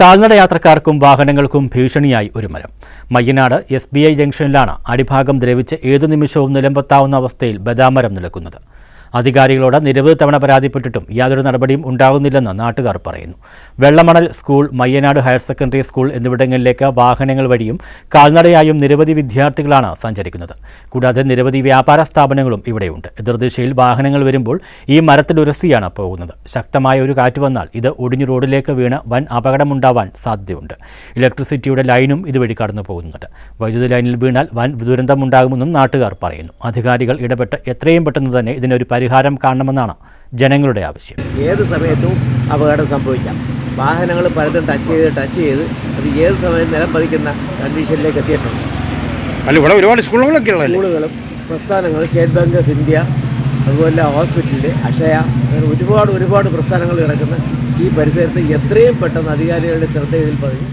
കാൽനട യാത്രക്കാർക്കും വാഹനങ്ങൾക്കും ഭീഷണിയായി ഒരു മരം. മയ്യനാട് എസ് ബി ഐ ജംഗ്ഷനിലാണ് അടിഭാഗം ദ്രവിച്ച് ഏതു നിമിഷവും നിലമ്പത്താവുന്ന അവസ്ഥയിൽ ബദാമരം നിൽക്കുന്നത് അധികാരികളോട് നിരവധി തവണ പരാതിപ്പെട്ടിട്ടും യാതൊരു നടപടിയും ഉണ്ടാകുന്നില്ലെന്ന് നാട്ടുകാർ പറയുന്നു. Vellamanal school Mayyanad higher secondary school എന്നിവിടങ്ങളിലേക്ക് വാഹനങ്ങൾ വഴിയും കാൽനടയായും നിരവധി വിദ്യാർത്ഥികളാണ് സഞ്ചരിക്കുന്നത്. കൂടാതെ നിരവധി വ്യാപാര സ്ഥാപനങ്ങളും ഇവിടെയുണ്ട്. എതിർദിശയിൽ വാഹനങ്ങൾ വരുമ്പോൾ ഈ മരത്തിലുരസിയാണ് പോകുന്നത്. ശക്തമായ ഒരു കാറ്റ് വന്നാൽ ഇത് ഒടിഞ്ഞു റോഡിലേക്ക് വീണ് വൻ അപകടമുണ്ടാവാൻ സാധ്യതയുണ്ട്. ഇലക്ട്രിസിറ്റിയുടെ ലൈനും ഇതുവഴി കടന്നു പോകുന്നുണ്ട്. വൈദ്യുതി ലൈനിൽ വീണാൽ വൻ ദുരന്തമുണ്ടാകുമെന്നും നാട്ടുകാർ പറയുന്നു. അധികാരികൾ ഇടപെട്ട് എത്രയും പെട്ടെന്ന് തന്നെ ഇതിനൊരു കാണണമെന്നാണ് ജനങ്ങളുടെ ആവശ്യം. ഏത് സമയത്തും അപകടം സംഭവിക്കാം. വാഹനങ്ങൾ പലതും ടച്ച് ചെയ്ത് ടച്ച് ചെയ്ത് അത് ഏത് സമയം നിലം പതിക്കുന്ന കണ്ടീഷനിലേക്ക് എത്തിയിട്ടുണ്ട്. അല്ല ഇവിടെ ഒരുപാട് സ്കൂളുകളൊക്കെ ഉള്ളതല്ലേ? സ്കൂളുകളും പ്രസ്ഥാനങ്ങൾ സ്റ്റേറ്റ് ബാങ്ക് ഓഫ് ഇന്ത്യ അതുപോലെ ഹോസ്പിറ്റലിൽ അക്ഷയ അങ്ങനെ ഒരുപാട് ഒരുപാട് പ്രസ്ഥാനങ്ങൾ കിടക്കുന്ന ഈ പരിസരത്ത് എത്രയും പെട്ടെന്ന് അധികാരികളുടെ ശ്രദ്ധ ഇതിൽ പതിഞ്ഞ്